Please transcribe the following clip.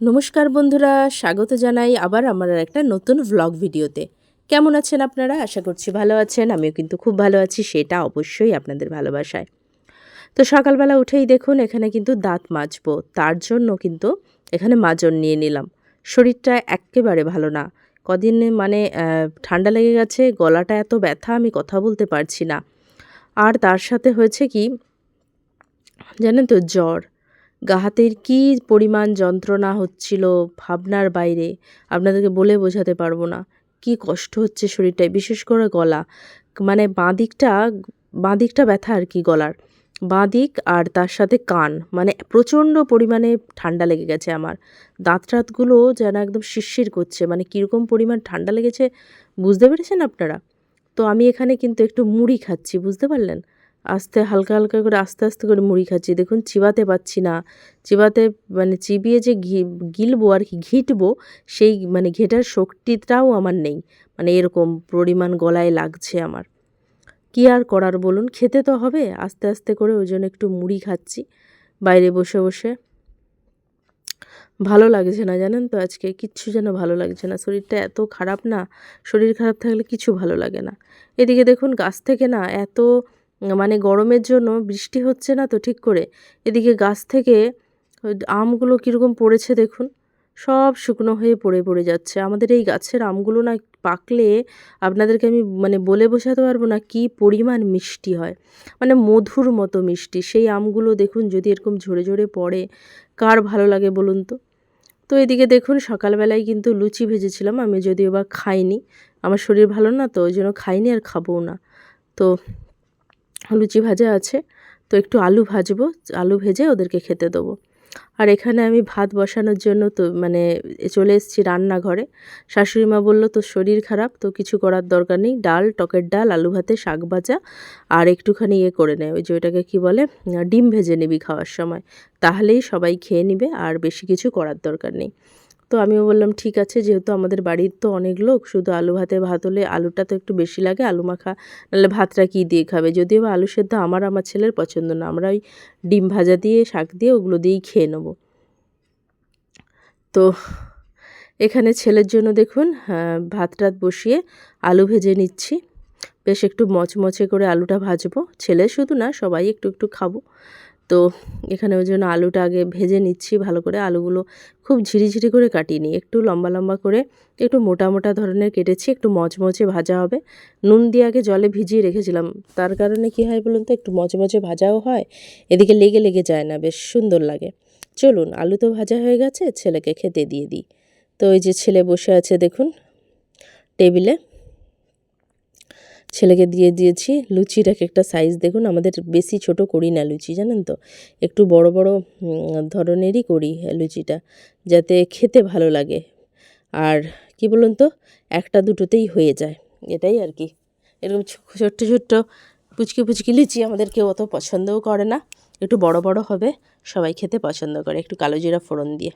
নমস্কার বন্ধুরা, স্বাগত জানাই আবার আমার একটা নতুন ভ্লগ ভিডিওতে। কেমন আছেন আপনারা? আশা করছি ভালো আছেন, আমিও কিন্তু খুব ভালো আছি, সেটা অবশ্যই আপনাদের ভালোবাসায়। তো সকালবেলা উঠেই দেখুন, এখানে কিন্তু দাঁত মাজবো, তার জন্য কিন্তু এখানে মাজন নিয়ে নিলাম। শরীরটা একেবারে ভালো না। কদিন মানে ঠান্ডা লেগে গেছে, গলাটা এত ব্যথা, আমি কথা বলতে পারছি না। আর তার সাথে হয়েছে কি, জানেন তো, জ্বর। গা হাতের কী পরিমাণ যন্ত্রণা হচ্ছিল ভাবনার বাইরে, আপনাদেরকে বলে বোঝাতে পারব না। কি কষ্ট হচ্ছে শরীরটায়, বিশেষ করে গলা। মানে বাঁ দিকটা বাঁ দিকটা ব্যথা আর কি গলার। বাঁ দিক আর তার সাথে কান। মানে প্রচণ্ড পরিমাণে ঠান্ডা লেগে গেছে আমার। দাঁত টাতগুলো যেন একদম শিরশির করছে। মানে কীরকম পরিমাণ ঠান্ডা লেগেছে, বুঝতে পেরেছেন আপনারা? তো আমি এখানে কিন্তু একটু মুড়ি খাচ্ছি, বুঝতে পারলেন? আস্তে, হালকা হালকা করে আস্তে আস্তে করে মুড়ি খাচ্ছি। দেখুন, চিবাতে পাচ্ছি না। চিবাতে মানে চিবিয়ে যে ঘি, গিলবো আর কি, ঘিটবো, সেই মানে ঘেটার শক্তিটাও আমার নেই। মানে এরকম পরিমাণ গলায় লাগছে আমার। কি আর করার বলুন? খেতে তো হবে। আস্তে আস্তে করে ওই জন্য একটু মুড়ি খাচ্ছি বাইরে বসে বসে। ভালো লাগছে না, জানেন তো? আজকে কিচ্ছু যেন ভালো লাগছে না। শরীরটা এত খারাপ না? শরীর খারাপ থাকলে কিছু ভালো লাগে না। এদিকে দেখুন, গাছ থেকে না এত মানে গরমের জন্য বৃষ্টি হচ্ছে না তো ঠিক করে। এদিকে গাছ থেকে আমগুলো কীরকম পড়েছে দেখুন। সব শুকনো হয়ে পড়ে পড়ে যাচ্ছে। আমাদের এই গাছের আমগুলো না পাকলে আপনাদেরকে আমি মানে বলে বোঝাতে পারব না কি পরিমাণ মিষ্টি হয়। মানে মধুর মতো মিষ্টি। সেই আমগুলো দেখুন যদি এরকম ঝরে ঝরে পড়ে, কার ভালো লাগে বলুন তো? তো এদিকে দেখুন সকালবেলায় কিন্তু লুচি ভেজেছিলাম। আমি যদিও বা খাইনি। আমার শরীর ভালো না তো ওই জন্য খাইনি আর খাবও না। তো লুচি ভাজা আছে, তো একটু আলু ভাজবো, আলু ভেজে ওদেরকে খেতে দেবো। আর এখানে আমি ভাত বসানোর জন্য তো মানে চলে এসেছি রান্নাঘরে। শাশুড়ি মা বলল, তোর শরীর খারাপ, তো কিছু করার দরকার নেই। ডাল, টকের ডাল, আলু ভাতে, শাক ভাজা, আর একটুখানি ইয়ে করে নেয় ওই যে ওইটাকে কী বলে, ডিম ভেজে নিবি খাওয়ার সময়। তাহলেই সবাই খেয়ে নিবে, আর বেশি কিছু করার দরকার নেই। তো আমিও বললাম ঠিক আছে যেহেতু আমাদের বাড়ির তো অনেক লোক শুধু আলু ভাতে ভাত হলে আলুটা তো একটু বেশি লাগে আলু মাখা নাহলে ভাতটা কী দিয়ে খাবে? যদিও আলু সেদ্ধ আমার আমার ছেলের পছন্দ না আমরা ওই ডিম ভাজা দিয়ে শাক দিয়ে ওগুলো দিয়েই খেয়ে নেব। তো এখানে ছেলের জন্য দেখুন আহ, ভাত টাত বসিয়ে আলু ভেজে নিচ্ছি। বেশ একটু মচমচে করে আলুটা ভাজবো। ছেলে শুধু না সবাই একটু একটু খাব। তো এখানে ওই জন্য আলুটা আগে ভেজে নিচ্ছি ভালো করে। আলুগুলো খুব ঝিরিঝিরি করে কাটিয়ে নিই একটু লম্বা লম্বা করে একটু মোটা মোটা ধরনের কেটেছি, একটু মচমচে ভাজা হবে। নুন দিয়ে আগে জলে ভিজিয়ে রেখেছিলাম। তার কারণে কি হয় বলুন তো, একটু মচমচে ভাজাও হয়, এদিকে লেগে লেগে যায় না, বেশ সুন্দর লাগে। চলুন, আলু তো ভাজা হয়ে গেছে, ছেলেকে খেতে দিয়ে দিই। তো ওই যে ছেলে বসে আছে দেখুন, টেবিলে। ছেলেকে দিয়ে দিয়েছি। লুচির এক একটা সাইজ দেখুন, আমাদের বেশি ছোট করি না লুচি, জানেন তো? একটু বড় বড় ধরনেরই করি লুচিটা, যাতে খেতে ভালো লাগে। আর কি বলুন তো, একটা দুটোতেই হয়ে যায়। এটাই আর কি। এরকম ছোট্ট ছোট্ট পুচকি পুচকি লুচি আমাদের কেউ অত পছন্দও করে না। একটু বড় বড় হবে, সবাই খেতে পছন্দ করে, একটু কালো জিরা ফোড়ন দিয়ে।